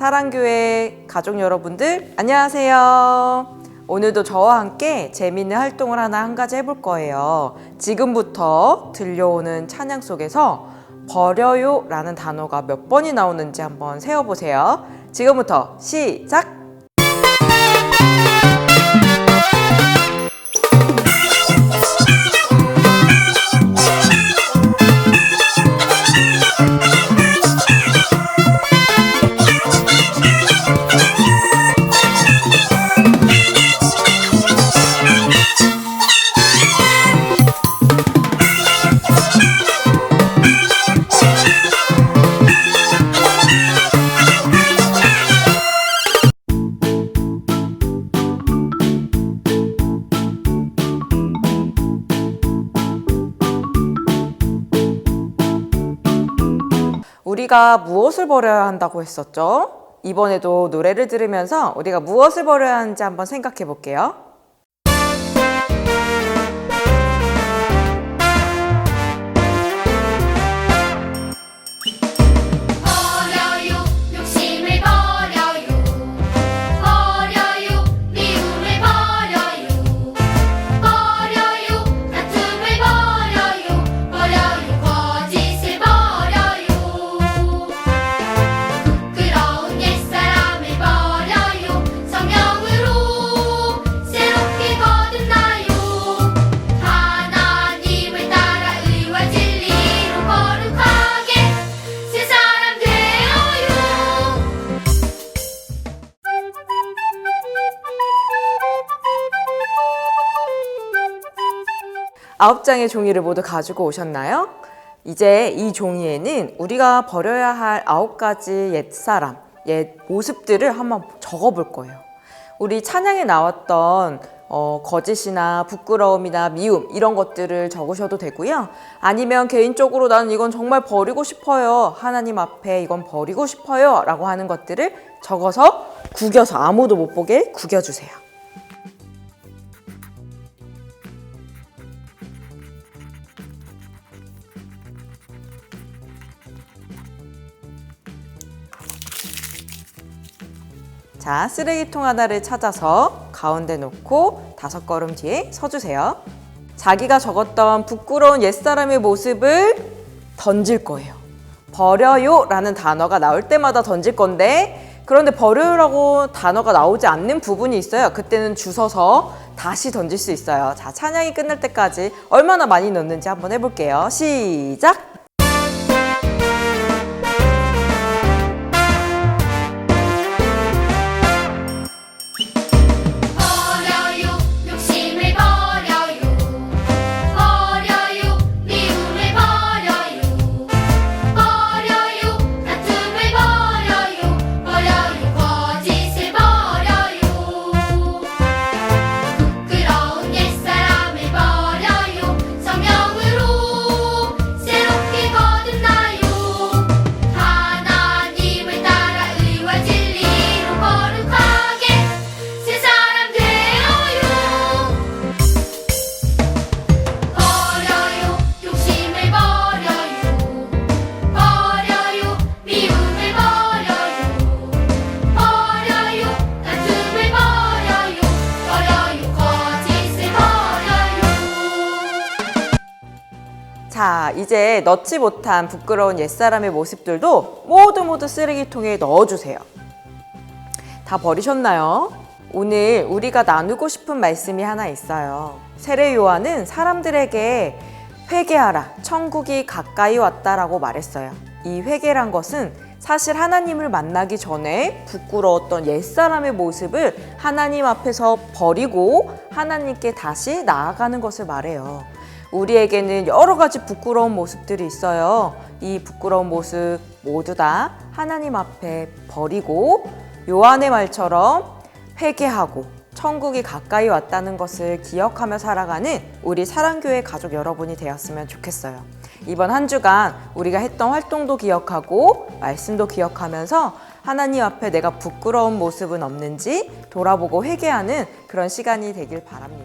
사랑교회 가족 여러분들 안녕하세요. 오늘도 저와 함께 재미있는 활동을 하나 한 가지 해볼 거예요. 지금부터 들려오는 찬양 속에서 버려요 라는 단어가 몇 번이 나오는지 한번 세어보세요. 지금부터 시작! 우리가 무엇을 버려야 한다고 했었죠? 이번에도 노래를 들으면서 우리가 무엇을 버려야 하는지 한번 생각해 볼게요. 아홉 장의 종이를 모두 가지고 오셨나요? 이제 이 종이에는 우리가 버려야 할 아홉 가지 옛사람, 옛 모습들을 한번 적어 볼 거예요. 우리 찬양에 나왔던 어, 거짓이나 부끄러움이나 미움 이런 것들을 적으셔도 되고요. 아니면 개인적으로 나는 이건 정말 버리고 싶어요. 하나님 앞에 이건 버리고 싶어요. 라고 하는 것들을 적어서 구겨서 아무도 못 보게 구겨주세요. 자, 쓰레기통 하나를 찾아서 가운데 놓고 다섯 걸음 뒤에 서주세요. 자기가 적었던 부끄러운 옛사람의 모습을 던질 거예요. 버려요 라는 단어가 나올 때마다 던질 건데, 그런데 버려요라고 단어가 나오지 않는 부분이 있어요. 그때는 주워서 다시 던질 수 있어요. 자, 찬양이 끝날 때까지 얼마나 많이 넣는지 한번 해볼게요. 시작! 자, 이제 넣지 못한 부끄러운 옛사람의 모습들도 모두 모두 쓰레기통에 넣어주세요. 다 버리셨나요? 오늘 우리가 나누고 싶은 말씀이 하나 있어요. 세례 요한은 사람들에게 회개하라, 천국이 가까이 왔다라고 말했어요. 이 회개란 것은 사실 하나님을 만나기 전에 부끄러웠던 옛사람의 모습을 하나님 앞에서 버리고 하나님께 다시 나아가는 것을 말해요. 우리에게는 여러 가지 부끄러운 모습들이 있어요. 이 부끄러운 모습 모두 다 하나님 앞에 버리고 요한의 말처럼 회개하고 천국이 가까이 왔다는 것을 기억하며 살아가는 우리 사랑교회 가족 여러분이 되었으면 좋겠어요. 이번 한 주간 우리가 했던 활동도 기억하고 말씀도 기억하면서 하나님 앞에 내가 부끄러운 모습은 없는지 돌아보고 회개하는 그런 시간이 되길 바랍니다.